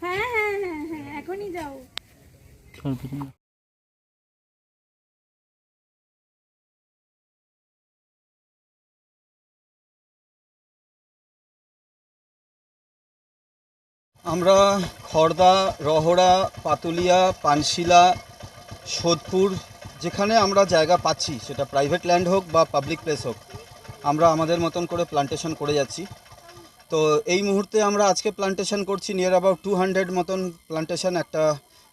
হ্যাঁ হ্যাঁ হ্যাঁ আমরা খড়দা রহড়া, পাতুলিয়া, পানশিলা, সোদপুর, যেখানে আমরা জায়গা পাচ্ছি, সেটা প্রাইভেট ল্যান্ড হোক বা পাবলিক প্লেস হোক। আমরা আমাদের মতন করে প্লান্টেশন করে যাচ্ছি। তো এই মুহূর্তে আমরা আজকে প্লান্টেশন করছি নিয়ার অ্যাবাউট টু হান্ড্রেড মতন প্লান্টেশন একটা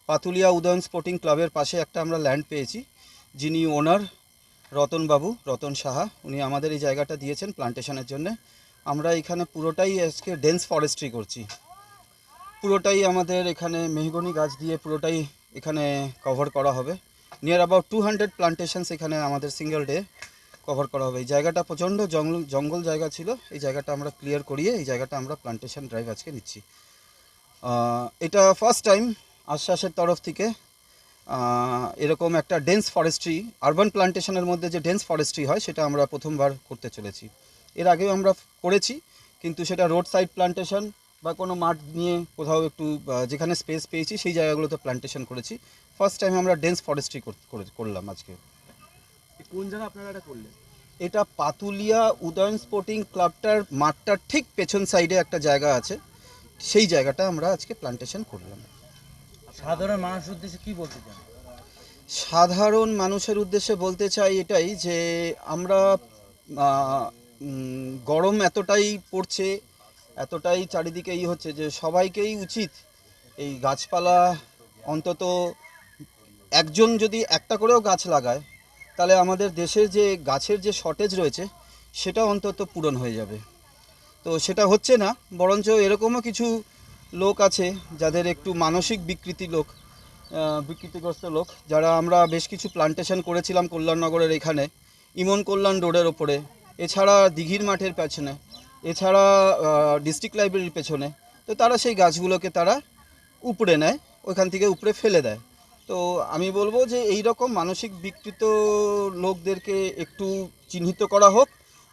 পাতুলিয়া উদয়ন স্পোর্টিং ক্লাবের পাশে একটা আমরা ল্যান্ড পেয়েছি। যিনি ওনার রতনবাবু রতন সাহা, উনি আমাদের এই জায়গাটা দিয়েছেন প্লান্টেশনের জন্য। আমরা এখানে পুরোটাই আজকে ডেন্স ফরেস্ট্রি করছি। পুরোটাই আমাদের এখানে মেহগনি গাছ দিয়ে পুরোটাই এখানে কভার করা হবে। Near about two hundred plantations এখানে আমাদের সিঙ্গেল ডে কভার করা হবে। এই জায়গাটা প্রচণ্ড জঙ্গল জঙ্গল জায়গা ছিল। এই জায়গাটা আমরা ক্লিয়ার করিয়ে এই জায়গাটা আমরা প্লান্টেশন ড্রাইভ আজকে নিচ্ছি। এটা ফার্স্ট টাইম আশ্বাসের তরফ থেকে এরকম একটা ডেন্স ফরেস্ট্রি আরবান প্লান্টেশনের মধ্যে যে ডেন্স ফরেস্ট্রি হয়, সেটা আমরা প্রথমবার করতে চলেছি। এর আগেও আমরা করেছি, কিন্তু সেটা রোড সাইড প্লান্টেশন বা কোনো মাঠ নিয়ে কোথাও একটু যেখানে স্পেস পেয়েছি, সেই জায়গাগুলোতে প্লান্টেশন করেছি। ফার্স্ট টাইম আমরা ডেন্স ফরেস্ট্রি করলাম আজকে। কোন জায়গা আপনারা এটা করলেন? এটা পাতুলিয়া উদয়ন স্পোর্টিং ক্লাবটার মাঠটার ঠিক পেছন সাইডে একটা জায়গা আছে। সেই জায়গাটা আমরা আজকে প্লান্টেশন করলাম। সাধারণ মানুষের উদ্দেশ্যে কি বলতে চান? সাধারণ মানুষের উদ্দেশ্যে বলতে চাই এটাই যে আমরা গরম এতটাই পড়ছে এতটাই চারিদিকে ই হচ্ছে যে সবাইকেই উচিত এই গাছপালা অন্তত একজন যদি একটা করেও গাছ লাগায় তাহলে আমাদের দেশের যে গাছের যে শর্টেজ রয়েছে, সেটা অন্তত পূরণ হয়ে যাবে। তো সেটা হচ্ছে না, বরঞ্চ এরকমও কিছু লোক আছে, যাদের একটু মানসিক বিকৃতি লোক বিকৃতিগ্রস্ত লোক, যারা আমরা বেশ কিছু প্লান্টেশন করেছিলাম কল্যাণনগরের এখানে, ইমন কল্যাণ রোডের ওপরে। এছাড়া দিঘির মাঠের পেছনে, এছাড়া ডিস্ট্রিক্ট লাইব্রেরির পেছনে, তো তারা সেই গাছগুলোকে তারা উপড়ে নেয় ওইখান থেকে উপড়ে ফেলে দেয়। তো আমি বলব যে এই রকম মানসিক বিকৃত লোকদেরকে একটু চিহ্নিত করা হোক,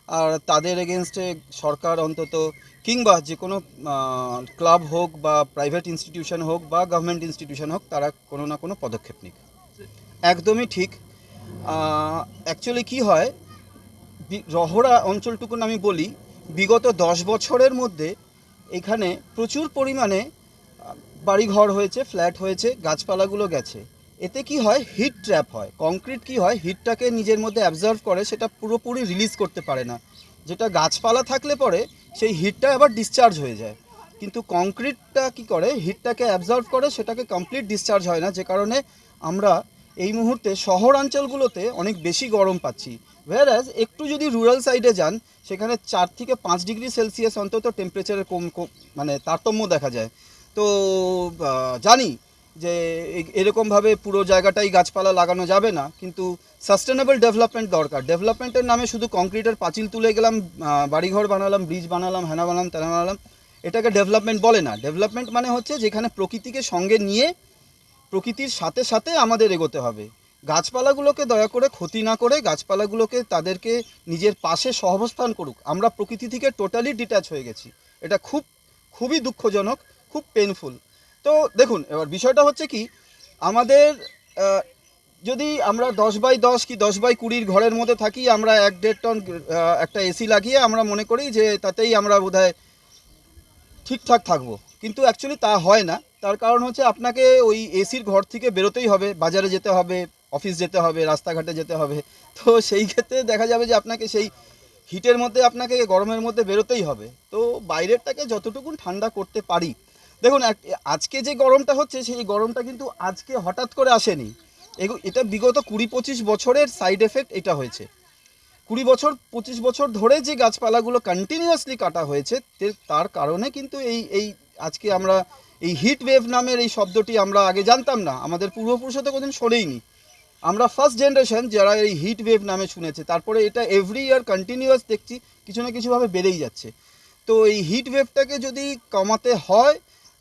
আর তাদের এগেনস্টে সরকার অন্তত কিংবা যে কোনো ক্লাব হোক বা প্রাইভেট ইনস্টিটিউশন হোক বা গভর্নমেন্ট ইনস্টিটিউশন হোক, তারা কোনো না কোনো পদক্ষেপ নিক। একদমই ঠিক। অ্যাকচুয়ালি কি হয় রহরা অঞ্চলটুকুন আমি বলি, বিগত দশ বছরের মধ্যে এখানে প্রচুর পরিমাণে বাড়িঘর হয়েছে, ফ্ল্যাট হয়েছে, গাছপালাগুলো গেছে। এতে কি হয়? হিট ট্র্যাপ হয়। কংক্রিট কি হয়? হিটটাকে নিজের মধ্যে অ্যাবজর্ভ করে, সেটা পুরোপুরি রিলিজ করতে পারে না। যেটা গাছপালা থাকলে পরে, সেই হিটটা আবার ডিসচার্জ হয়ে যায়। কিন্তু কংক্রিটটা কি করে? হিটটাকে অ্যাবজর্ভ করে, সেটাকে কমপ্লিট ডিসচার্জ হয় না। যে কারণে আমরা এই মুহূর্তে শহরাঞ্চলগুলোতে অনেক বেশি গরম পাচ্ছি। ওয়ারাজ একটু যদি রুরাল সাইডে যান, সেখানে চার থেকে পাঁচ ডিগ্রি সেলসিয়াস অন্তত টেম্পারেচারের কম- মানে তারতম্য দেখা যায়। তো জানি যে এরকমভাবে পুরো জায়গাটাই গাছপালা লাগানো যাবে না, কিন্তু সাস্টেনেবল ডেভেলপমেন্ট দরকার। ডেভেলপমেন্টের নামে শুধু কংক্রিটের পাঁচিল তুলে গেলাম বাড়িঘর বানালাম ব্রিজ বানালাম হ্যানা বানালাম, তেনা বানালাম, এটাকে ডেভেলপমেন্ট বলে না। ডেভেলপমেন্ট মানে হচ্ছে যেখানে প্রকৃতিকে সঙ্গে নিয়ে প্রকৃতির সাথে সাথে আমাদের এগোতে হবে। গাছপালাগুলোকে দয়া করে ক্ষতি না করে গাছপালাগুলোকে তাদেরকে নিজের পাশে সহবস্থান করুক। আমরা প্রকৃতি থেকে টোটালি ডিট্যাচ হয়ে গেছি। এটা খুব, খুবই দুঃখজনক। খুব পেনফুল তো দেখুন, এবার বিষয়টা হচ্ছে কি, আমাদের যদি আমরা দশ বাই দশ কি দশ বাই কুড়ির ঘরের মধ্যে থাকি, আমরা এক দেড় টন একটা এসি লাগিয়ে আমরা মনে করি যে তাতেই আমরা বোধহয় ঠিকঠাক থাকব। কিন্তু অ্যাকচুয়ালি তা হয় না। তার কারণ হচ্ছে আপনাকে ওই এসির ঘর থেকে বেরোতেই হবে, বাজারে যেতে হবে অফিস যেতে হবে, রাস্তাঘাটে যেতে হবে। তো সেই ক্ষেত্রে দেখা যাবে যে আপনাকে সেই হিটের মধ্যে আপনাকে গরমের মধ্যে বেরোতেই হবে। তো বাইরেরটাকে যতটুকুন ঠান্ডা করতে পারি দেখুন আজকে যে গরমটা হচ্ছে, সেই গরমটা কিন্তু আজকে হঠাৎ করে আসেনি। এটা বিগত কুড়ি পঁচিশ বছরের সাইড এফেক্ট এটা হয়েছে। কুড়ি বছর, পঁচিশ বছর ধরে যে গাছপালাগুলো কন্টিনিউয়াসলি কাটা হয়েছে তার কারণে কিন্তু এই এই আজকে আমরা এই হিট ওয়েভ নামের এই শব্দটি আমরা আগে জানতাম না। আমাদের পূর্বপুরুষও তো কোনোদিন শোনেইনি। আমরা ফার্স্ট জেনারেশন যারা এই হিট ওয়েভ নামে শুনেছে, তারপরে এটা এভরি ইয়ার কন্টিনিউয়াস দেখছি, কিছু না কিছুভাবে বেড়েই যাচ্ছে। তো এই হিট ওয়েভটাকে যদি কমাতে হয়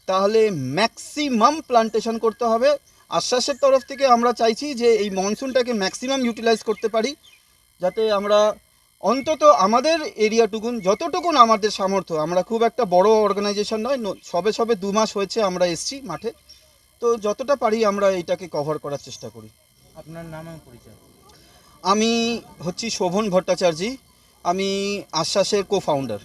তাহলে ম্যাক্সিমাম প্লান্টেশন করতে হবে। আশ্বাসের তরফ থেকে আমরা চাইছি যে এই মনসুনটাকে ম্যাক্সিমাম ইউটিলাইজ করতে পারি যাতে আমরা অন্তত আমাদের এরিয়াটুকুন যতটুকুন আমাদের সামর্থ্য আমরা খুব একটা বড় অর্গানাইজেশন নয় ন- সবে সবে দু মাস হয়েছে আমরা এসছি মাঠে। তো যতটা পারি আমরা এটাকে কভার করার চেষ্টা করি। আপনার নাম পরিচয়? আমি হচ্ছি শোভন ভট্টাচার্য আমি আশ্বাসের কো ফাউন্ডার